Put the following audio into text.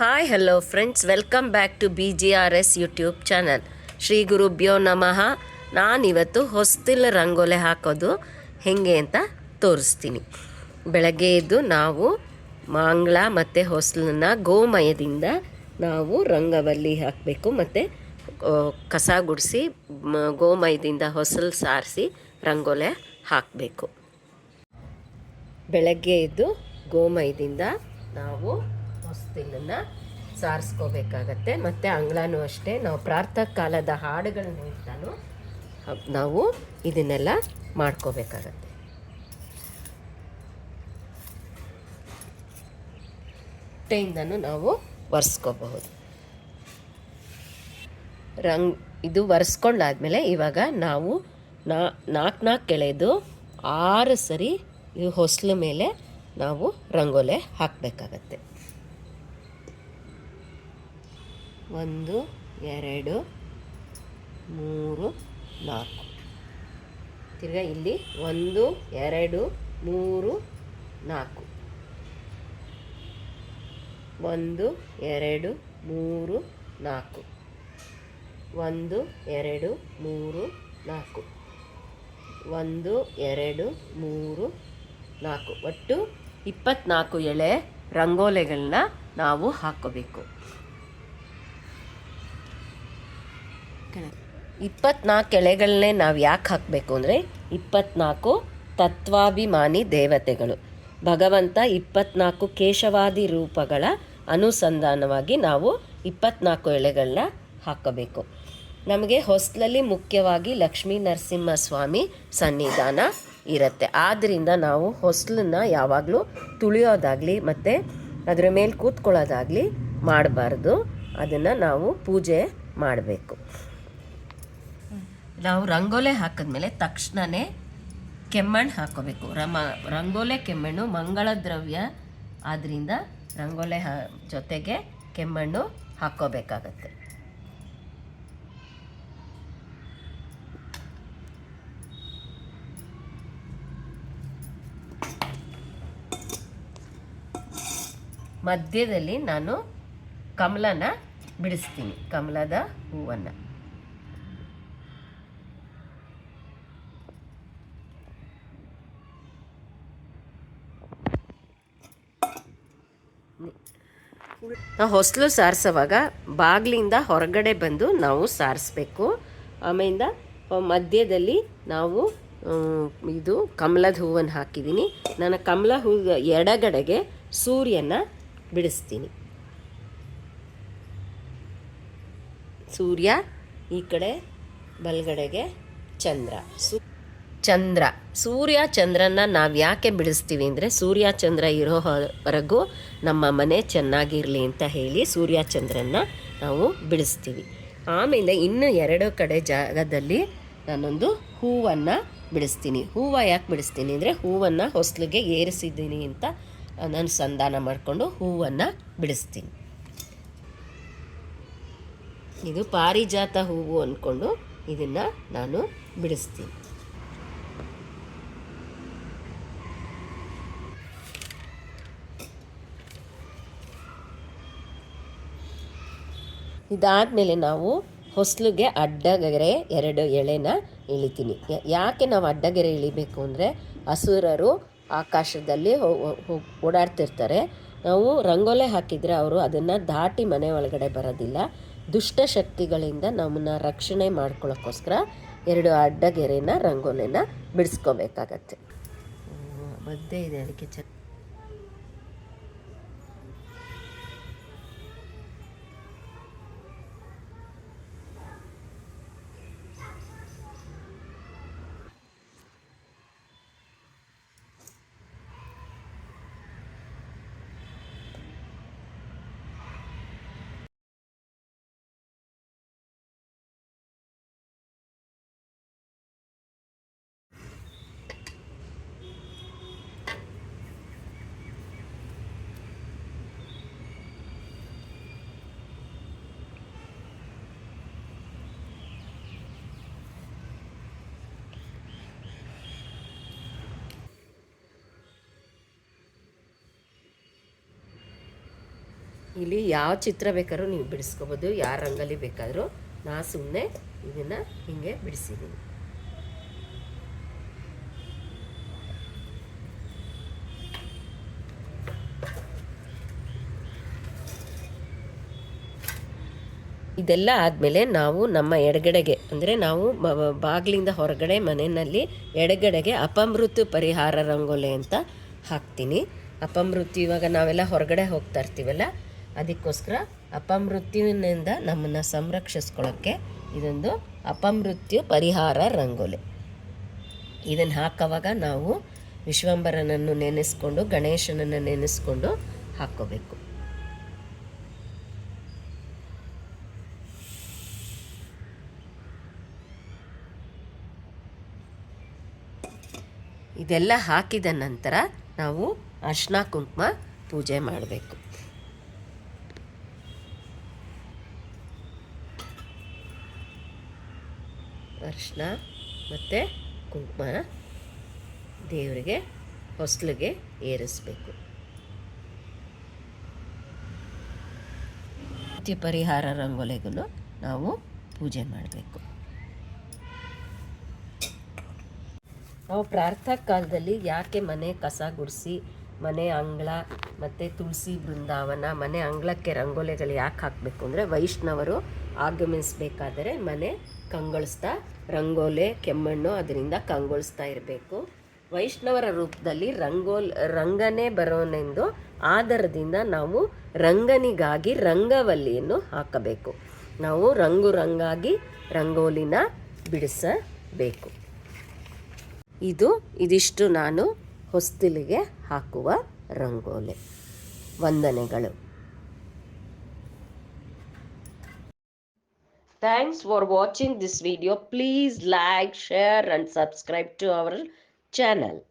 Hi hello friends welcome back to B G R S YouTube channel Shri ಗುರುಭ್ಯೋ ನಮಃ. ನಾನಿವತ್ತು ಹೊಸ್ತಿಲ ರಂಗೋಲೆ ಹಾಕೋದು ಹೇಗೆ ಅಂತ ತೋರಿಸ್ತೀನಿ. ಬೆಳಗ್ಗೆ ಎದ್ದು ನಾವು ಮಾಂಗಳ ಮತ್ತು ಹೊಸ್ಲನ್ನ ಗೋಮಯದಿಂದ ನಾವು ರಂಗವಲ್ಲಿ ಹಾಕಬೇಕು ಮತ್ತು ಕಸ ಗುಡಿಸಿ ಗೋಮಯದಿಂದ ಹೊಸಲು ಸಾರಿಸಿ ರಂಗೋಲೆ ಹಾಕಬೇಕು. ಬೆಳಗ್ಗೆ ಎದ್ದು ಗೋಮಯದಿಂದ ನಾವು ಹೊಸ್ತಿಲನ್ನು ಸಾರಿಸ್ಕೋಬೇಕಾಗತ್ತೆ. ಮತ್ತು ಅಂಗಳನೂ ಅಷ್ಟೇ, ನಾವು ಪ್ರಾರ್ಥ ಕಾಲದ ಹಾಡುಗಳನ್ನ ಹೇಳ್ತಾನು ನಾವು ಇದನ್ನೆಲ್ಲ ಮಾಡ್ಕೋಬೇಕಾಗತ್ತೆ. ಬಟ್ಟೆಯಿಂದನೂ ನಾವು ಒರೆಸ್ಕೋಬಹುದು. ರಂಗ್, ಇದು ಒರೆಸ್ಕೊಂಡಾದ್ಮೇಲೆ ಇವಾಗ ನಾವು ನಾಲ್ಕು ನಾಲ್ಕು ಕೆಳೆದು ಆರು ಸರಿ ಈ ಹೊಸ್ಲು ಮೇಲೆ ನಾವು ರಂಗೋಲೆ ಹಾಕಬೇಕಾಗತ್ತೆ. ಒಂದು, ಎರಡು, ಮೂರು, ನಾಲ್ಕು. ತಿರ್ಗಾ ಇಲ್ಲಿ ಒಂದು, ಎರಡು, ಮೂರು, ನಾಲ್ಕು. ಒಂದು, ಎರಡು, ಮೂರು, ನಾಲ್ಕು. ಒಂದು, ಎರಡು, ಮೂರು, ನಾಲ್ಕು. ಒಂದು, ಎರಡು, ಮೂರು, ನಾಲ್ಕು. ಒಟ್ಟು ಇಪ್ಪತ್ನಾಲ್ಕು ಎಳೆ ರಂಗೋಲೆಗಳನ್ನ ನಾವು ಹಾಕೋಬೇಕು ಇಪ್ಪತ್ನಾಲ್ಕು ಎಳೆಗಳನ್ನೇ ನಾವು ಯಾಕೆ ಹಾಕಬೇಕು ಅಂದರೆ ಇಪ್ಪತ್ನಾಲ್ಕು ತತ್ವಾಭಿಮಾನಿ ದೇವತೆಗಳು. ಭಗವಂತ ಇಪ್ಪತ್ನಾಲ್ಕು ಕೇಶವಾದಿ ರೂಪಗಳ ಅನುಸಂಧಾನವಾಗಿ ನಾವು ಇಪ್ಪತ್ನಾಲ್ಕು ಎಳೆಗಳನ್ನ ಹಾಕಬೇಕು. ನಮಗೆ ಹೊಸ್ಲಲ್ಲಿ ಮುಖ್ಯವಾಗಿ ಲಕ್ಷ್ಮೀ ನರಸಿಂಹ ಸ್ವಾಮಿ ಸನ್ನಿಧಾನ ಇರುತ್ತೆ. ಆದ್ದರಿಂದ ನಾವು ಹೊಸ್ಲನ್ನ ಯಾವಾಗಲೂ ತುಳಿಯೋದಾಗಲಿ ಮತ್ತು ಅದರ ಮೇಲೆ ಕೂತ್ಕೊಳ್ಳೋದಾಗಲಿ ಮಾಡಬಾರ್ದು. ಅದನ್ನು ನಾವು ಪೂಜೆ ಮಾಡಬೇಕು. ನಾವು ರಂಗೋಲೆ ಹಾಕಿದ್ಮೇಲೆ ತಕ್ಷಣವೇ ಕೆಮ್ಮಣ್ಣು ಹಾಕೋಬೇಕು. ರಮ, ರಂಗೋಲೆ, ಕೆಮ್ಮಣ್ಣು, ಮಂಗಳ ದ್ರವ್ಯ ಆದ್ದರಿಂದ ರಂಗೋಲೆ ಹಾ, ಜೊತೆಗೆ ಕೆಮ್ಮಣ್ಣು ಹಾಕೋಬೇಕಾಗತ್ತೆ. ಮಧ್ಯದಲ್ಲಿ ನಾನು ಕಮಲನ ಬಿಡಿಸ್ತೀನಿ. ಕಮಲದ ಹೂವನ್ನು. ನಾವು ಹೊಸಲು ಸಾರಿಸೋವಾಗ ಬಾಗಿಲಿಂದ ಹೊರಗಡೆ ಬಂದು ನಾವು ಸಾರಿಸ್ಬೇಕು. ಆಮೇಲಿಂದ ಮಧ್ಯದಲ್ಲಿ ನಾವು ಇದು ಕಮಲದ ಹೂವನ್ನು ಹಾಕಿದ್ದೀನಿ ನಾನು ಕಮಲ ಹೂ ಎಡಗಡೆಗೆ ಸೂರ್ಯನ ಬಿಡಿಸ್ತೀನಿ. ಸೂರ್ಯ ಈ ಕಡೆ ಬಲಗಡೆಗೆ ಚಂದ್ರ. ಸು ಚಂದ್ರ. ಸೂರ್ಯ ಚಂದ್ರನ ನಾವು ಯಾಕೆ ಬಿಡಿಸ್ತೀವಿ ಅಂದರೆ ಸೂರ್ಯ ಚಂದ್ರ ಇರೋವರೆಗೂ ನಮ್ಮ ಮನೆ ಚೆನ್ನಾಗಿರಲಿ ಅಂತ ಹೇಳಿ ಸೂರ್ಯ ಚಂದ್ರನ ನಾವು ಬಿಡಿಸ್ತೀವಿ. ಆಮೇಲೆ ಇನ್ನು ಎರಡು ಕಡೆ ಜಾಗದಲ್ಲಿ ನಾನೊಂದು ಹೂವನ್ನು ಬಿಡಿಸ್ತೀನಿ. ಹೂವು ಯಾಕೆ ಬಿಡಿಸ್ತೀನಿ ಅಂದರೆ ಹೂವನ್ನು ಹೊಸ್ಲಿಗೆ ಏರಿಸಿದ್ದೀನಿ ಅಂತ ನಾನು ಸಂಧಾನ ಮಾಡಿಕೊಂಡು ಹೂವನ್ನು ಬಿಡಿಸ್ತೀನಿ. ಇದು ಪಾರಿಜಾತ ಹೂವು ಅಂದ್ಕೊಂಡು ಇದನ್ನು ನಾನು ಬಿಡಿಸ್ತೀನಿ. ಇದಾದಮೇಲೆ ನಾವು ಹೊಸಲಿಗೆ ಅಡ್ಡಗೆರೆ ಎರಡು ಎಳೆನ ಇಳಿತೀನಿ. ಯಾಕೆ ನಾವು ಅಡ್ಡಗೆರೆ ಇಳಿಬೇಕು ಅಂದರೆ ಅಸುರರು ಆಕಾಶದಲ್ಲಿ ಓಡಾಡ್ತಿರ್ತಾರೆ. ನಾವು ರಂಗೋಲೆ ಹಾಕಿದರೆ ಅವರು ಅದನ್ನು ದಾಟಿ ಮನೆ ಒಳಗಡೆ ಬರೋದಿಲ್ಲ. ದುಷ್ಟ ಶಕ್ತಿಗಳಿಂದ ನಮ್ಮನ್ನ ರಕ್ಷಣೆ ಮಾಡ್ಕೊಳ್ಳೋಕ್ಕೋಸ್ಕರ ಎರಡು ಅಡ್ಡಗೆರೆನ, ರಂಗೋಲೆನ ಬಿಡಿಸ್ಕೋಬೇಕಾಗತ್ತೆ. ಮದ್ದೆ ಇದೆ ಅದಕ್ಕೆ ಚ ಇಲ್ಲಿ ಯಾವ ಚಿತ್ರ ಬೇಕಾದ್ರೂ ನೀವು ಬಿಡಿಸ್ಕೋಬೋದು, ಯಾರ ರಂಗಲ್ಲಿ ಬೇಕಾದರೂ. ನಾ ಸುಮ್ಮನೆ ಇದನ್ನು ಹೀಗೆ ಬಿಡಿಸಿದ್ದೀನಿ. ಇದೆಲ್ಲ ಆದಮೇಲೆ ನಾವು ನಮ್ಮ ಎಡಗಡೆಗೆ, ಅಂದರೆ ನಾವು ಬಾಗಿಲಿಂದ ಹೊರಗಡೆ ಮನೆಯಲ್ಲಿ ಎಡಗಡೆಗೆ ಅಪಮೃತ ಪರಿಹಾರ ರಂಗೋಲೆ ಅಂತ ಹಾಕ್ತೀನಿ. ಅಪಮೃತ್ಯು ಇವಾಗ ನಾವೆಲ್ಲ ಹೊರಗಡೆ ಹೋಗ್ತಾ ಇರ್ತೀವಲ್ಲ ಅದಕ್ಕೋಸ್ಕರ ಅಪಮೃತ್ಯುವಿನಿಂದ ನಮ್ಮನ್ನು ಸಂರಕ್ಷಿಸ್ಕೊಳ್ಳೋಕ್ಕೆ ಇದೊಂದು ಅಪಮೃತ್ಯು ಪರಿಹಾರ ರಂಗೋಲಿ. ಇದನ್ನು ಹಾಕೋವಾಗ ನಾವು ವಿಶ್ವಂಬರನನ್ನು ನೆನೆಸ್ಕೊಂಡು, ಗಣೇಶನನ್ನು ನೆನೆಸ್ಕೊಂಡು ಹಾಕ್ಕೋಬೇಕು. ಇದೆಲ್ಲ ಹಾಕಿದ ನಂತರ ನಾವು ಅರ್ಶಿನ ಕುಂಕುಮ ಪೂಜೆ ಮಾಡಬೇಕು. ಅರ್ಶಿನ ಮತ್ತು ಕುಂಕುಮ ದೇವರಿಗೆ, ಹೊಸ್ಲಿಗೆ ಏರಿಸಬೇಕು. ನಿತ್ಯ ಪರಿಹಾರ ರಂಗೋಲೆಗಳು ನಾವು ಪೂಜೆ ಮಾಡಬೇಕು. ನಾವು ಪ್ರಾರ್ಥನಾ ಕಾಲದಲ್ಲಿ ಯಾಕೆ ಮನೆ ಕಸ ಗುಡಿಸಿ, ಮನೆ ಅಂಗಳ ಮತ್ತು ತುಳಸಿ ಬೃಂದಾವನ, ಮನೆ ಅಂಗಳಕ್ಕೆ ರಂಗೋಲಿಗಳು ಯಾಕೆ ಹಾಕಬೇಕು ಅಂದರೆ ವೈಷ್ಣವರು ಆಗಮಿಸಬೇಕಾದರೆ ಮನೆ ಕಂಗೊಳಿಸ್ತಾ, ರಂಗೋಲೆ, ಕೆಮ್ಮಣ್ಣು ಅದರಿಂದ ಕಂಗೊಳಿಸ್ತಾ ಇರಬೇಕು. ವೈಷ್ಣವರ ರೂಪದಲ್ಲಿ ರಂಗೋಲ್, ರಂಗನೇ ಬರೋನೆಂದು ಆಧಾರದಿಂದ ನಾವು ರಂಗನಿಗಾಗಿ ರಂಗವಲ್ಲಿಯನ್ನು ಹಾಕಬೇಕು. ನಾವು ರಂಗು ರಂಗಾಗಿ ರಂಗೋಲಿನ ಬಿಡಿಸಬೇಕು. ಇದು, ಇದಿಷ್ಟು ನಾನು ಹೊಸ್ತಿಲಿಗೆ ಹಾಕುವ ರಂಗೋಲೆ. ವಂದನೆಗಳು. Thanks for watching this video. Please like, share and subscribe to our channel.